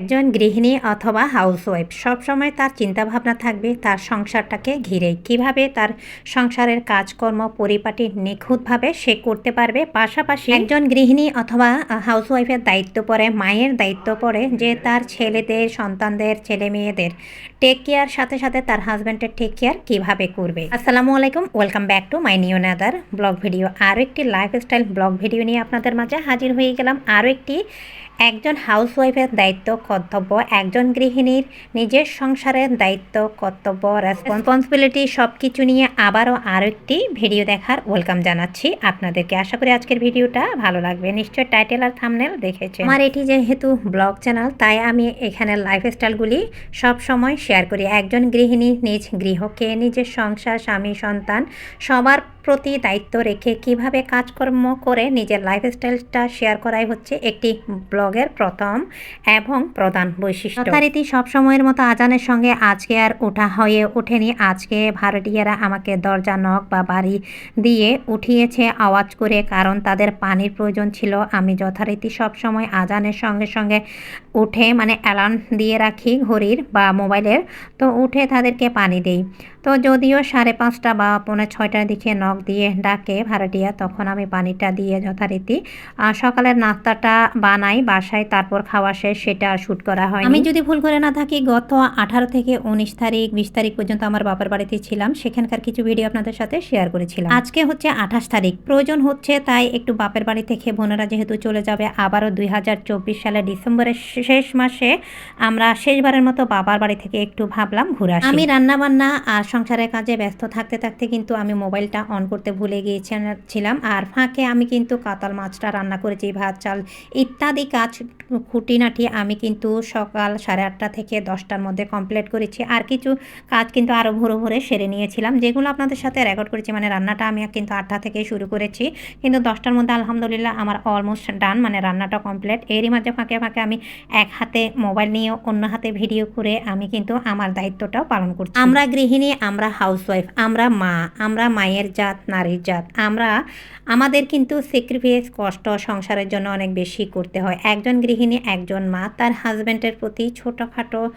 একজন গৃহিণী অথবা হাউসওয়াইফ সবসময় তার চিন্তাভাবনা থাকবে তার সংসারটাকে ঘিরে। কীভাবে তার সংসারের কাজকর্ম পরিপাটি নিখুঁতভাবে সে করতে পারবে? পাশাপাশি একজন গৃহিণী অথবা হাউসওয়াইফের দায়িত্ব পড়ে মায়ের দায়িত্ব পড়ে যে তার ছেলেদের, সন্তানদের ছেলে মেয়েদের টেক কেয়ার সাথে সাথে তার হাজব্যান্ডের টেক কেয়ার কীভাবে করবে? আসসালামু আলাইকুম welcome back to my new another blog video আরও একটি লাইফস্টাইল ব্লগ ভিডিও নিয়ে আপনাদের মাঝে হাজির হয়ে গেলাম। আরও একটি একজন হাউসওয়াইফের দায়িত্ব, কর্তব্য। একজন গৃহিণীর নিজের সংসারের দায়িত্ব, কর্তব্য রেসপন্সিবিলিটি সব কিছু নিয়ে আবারও আরও একটি ভিডিও দেখার ওয়েলকাম জানাচ্ছি আপনাদেরকে। আশা করি আজকের ভিডিওটা ভালো লাগবে। নিশ্চয় টাইটেল আর থামনেল দেখেছে আমার এটি যেহেতু ব্লগ চ্যানেল তাই আমি এখানে লাইফস্টাইলগুলি সব সময় শেয়ার করি। একজন গৃহিণী নিজ গৃহকে, নিজের সংসার, স্বামী, সন্তান সবার প্রতি দায়িত্ব রেখে কীভাবে কাজকর্ম করে নিজের লাইফস্টাইলটা শেয়ার করাই হচ্ছে একটি ব্লগের প্রথম এবং প্রধান বৈশিষ্ট্য। যথারীতি সবসময়ের মতো আজানের সঙ্গে আজকে আর ওঠা হয়ে ওঠেনি। আজকে ভারতীয়রা আমাকে দরজা, নখ বা বাড়ি দিয়ে উঠিয়েছে আওয়াজ করে, কারণ তাদের পানির প্রয়োজন ছিল। আমি যথারীতি সবসময় আজানের সঙ্গে সঙ্গে উঠে মানে অ্যালার্ম দিয়ে রাখি, ঘড়ির বা মোবাইলের তো উঠে তাদেরকে পানি দেই। তো যদিও সাড়ে পাঁচটা বা পৌনে ছয়টার দিকে নখ দিয়ে ডাকে ভাড়াটিয়া তখন আমি পানিটা দিয়ে যথারীতি সকালের নাস্তাটা বানাই বাসায় তারপর খাওয়া শেষ সেটা শ্যুট করা হয় আমি যদি ভুল করে না থাকি গত আঠারো থেকে উনিশ তারিখ বিশ তারিখ পর্যন্ত আমার বাবার বাড়িতে ছিলাম সেখানকার কিছু ভিডিও আপনাদের সাথে শেয়ার করেছিলাম। আজকে হচ্ছে আঠাশ তারিখ প্রয়োজন হচ্ছে তাই একটু বাপের বাড়ি থেকে বোনেরা যেহেতু চলে যাবে আবারও দুই সালে ডিসেম্বরের শেষ মাসে আমরা শেষবারের মতো বাবার বাড়ি থেকে একটু ভাবলাম ঘুরে আমি রান্না বান্না আর সংসারের কাজে ব্যস্ত থাকতে থাকতে কিন্তু আমি মোবাইলটা অন করতে ভুলে গিয়েছিলাম। আর ফাঁকে আমি কিন্তু কাতাল মাছটা রান্না করেছি, ভাত, চাল ইত্যাদি কাজ খুঁটিনাটি আমি কিন্তু সকাল সাড়ে আটটা থেকে দশটার মধ্যে কমপ্লিট করেছি। আর কিছু কাজ কিন্তু আরও ভোরে ভোরে সেরে নিয়েছিলাম, যেগুলো আপনাদের সাথে রেকর্ড করেছি। মানে রান্নাটা আমি কিন্তু আটটা থেকে শুরু করেছি। কিন্তু দশটার মধ্যে আলহামদুলিল্লাহ আমার অলমোস্ট ডান মানে রান্নাটা কমপ্লিট এরই মাঝে ফাঁকে ফাঁকে আমি এক হাতে মোবাইল নিয়ে অন্য হাতে ভিডিও করে আমি কিন্তু আমার দায়িত্বটাও পালন করছি। আমরা গৃহিণী আমরা হাউসওয়াইফ আমরা মা, আমরা মায়ের জাত, নারীর জাত। আমরা, আমাদের কিন্তু স্যাক্রিফাইস কষ্ট সংসারের জন্য অনেক বেশি করতে হয়। একজন গৃহিণী, একজন মা, তার হাজব্যান্ডের প্রতি ছোটোখাটো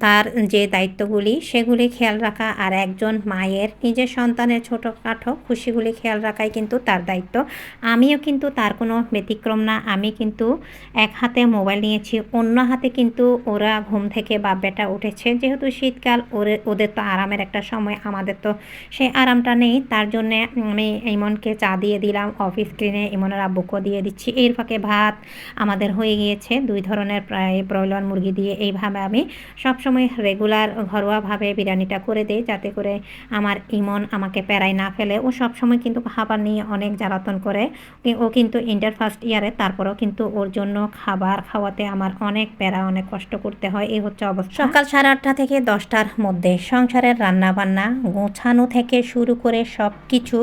তার যে দায়িত্বগুলি, সেগুলি খেয়াল রাখা আর একজন মায়ের নিজের সন্তানের ছোটোখাটো খুশিগুলি খেয়াল রাখাই কিন্তু তার দায়িত্ব। আমিও কিন্তু তার কোনো ব্যতিক্রম না। আমি কিন্তু এক হাতে মোবাইল নিয়েছি, অন্য হাতে কিন্তু ওরা ঘুম থেকে বা বেটা উঠেছে। যেহেতু শীতকাল, ওরে, ওদের তো আরামের একটা সময় আমাদের তো সেই আরামটা নেই। তার জন্যে আমি ইমনকে চা দিয়ে দিলাম অফিস স্ক্রিনে ইমনের আব্বুকেও দিয়ে দিচ্ছি। এর ফাঁকে ভাত আমাদের হয়ে গিয়েছে। দুই ধরনের প্রায় ব্রয়লার মুরগি দিয়ে এইভাবে আমি সবসময় রেগুলার ঘরোয়াভাবে বিরিয়ানিটা করে দেই, যাতে করে আমার ইমন আমাকে প্যারাই না ফেলে। ও সবসময় কিন্তু খাবার নিয়ে অনেক জ্বালাতন করে। ও কিন্তু ইন্টার ফার্স্ট ইয়ারে তারপরেও কিন্তু ওর জন্য খাবার খাওয়াতে আমার অনেক প্যারা, অনেক কষ্ট করতে হয়। এই হচ্ছে অবস্থা। সকাল সাড়ে আটটা থেকে দশটার মধ্যে সংসারের রান্না বান্না গোছানো থেকে শুরু করে সব কিছু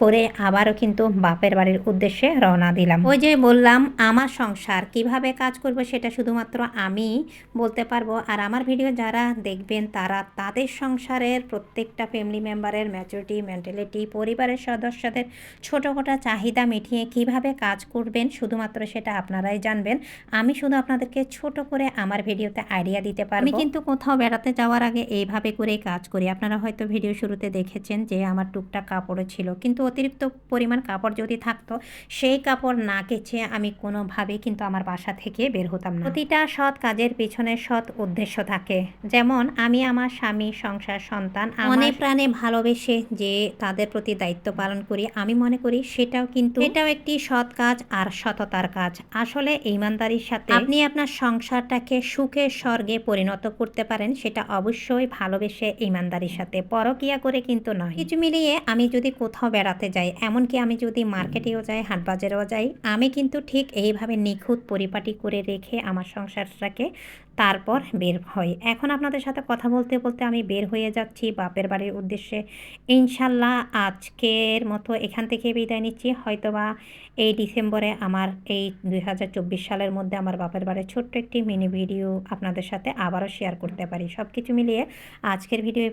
করে আবারও কিন্তু বাপের বাড়ির উদ্দেশ্যে রওনা দিলাম। ওই যে বললাম, আমার সংসার কীভাবে কাজ করব সেটা শুধুমাত্র আমি বলতে পারব। আর আমার ভিডিও যারা দেখবেন, তারা তাদের সংসারের প্রত্যেকটা ফ্যামিলি মেম্বারের ম্যাচুরিটি মেন্টালিটি পরিবারের সদস্যদের ছোটোখাটো চাহিদা মিটিয়ে কীভাবে কাজ করবেন শুধুমাত্র সেটা আপনারাই জানবেন। আমি শুধু আপনাদেরকে ছোট করে আমার ভিডিওতে আইডিয়া দিতে পারি কিন্তু কোথাও বেড়াতে যাওয়ার আগে এইভাবে করেই কাজ করি। আপনারা হয়তো ভিডিও শুরুতে দেখেছেন যে আমার টুকটাক কাপড়ও ছিল। কিন্তু অতিরিক্ত পরিমাণ কাপড় যদি থাকতো সেই কাপড় না কেচে আমি কোনোভাবেই কিন্তু আমার বাসা থেকে বের হতাম না। প্রতিটা সৎ কাজের পিছনে সৎ উদ্দেশ্য থাকে। যেমন আমি আমার স্বামী সংসার সন্তান মনে প্রাণে ভালোবেসে যে তাদের প্রতি দায়িত্ব পালন করি আমি মনে করি সেটাও কিন্তু এটাও একটি সৎ কাজ আর সততার কাজ। আসলে ইমানদারির সাথে আপনি আপনার সংসারটাকে সুখে স্বর্গে পরিণত করতে পারেন সেটা অবশ্যই ভালোবেসে ইমানদারির সাথে পরকিয়া করে কিন্তু নয়। কিছু মিলিয়ে আমি যদি কোথাও বেড়াতে যাই, এমনকি আমি যদি মার্কেটেও যাই, হাটবাজারেও যাই, আমি কিন্তু ঠিক এইভাবে নিখুঁত পরিপাটি করে রেখে আমার সংসারটাকে তারপর বের হই। এখন আপনাদের সাথে কথা বলতে বলতে আমি বের হয়ে যাচ্ছি বাপের বাড়ির উদ্দেশ্যে। ইনশাল্লাহ আজকের মতো এখান থেকে বিদায় নিচ্ছি। হয়তোবা এই ডিসেম্বরে আমার এই দুই হাজার চব্বিশ সালের মধ্যে আমার বাপের বাড়ির ছোট্ট একটি মিনি ভিডিও আপনাদের সাথে আবারও শেয়ার করতে পারি। সব কিছু মিলিয়ে আজকের ভিডিও এই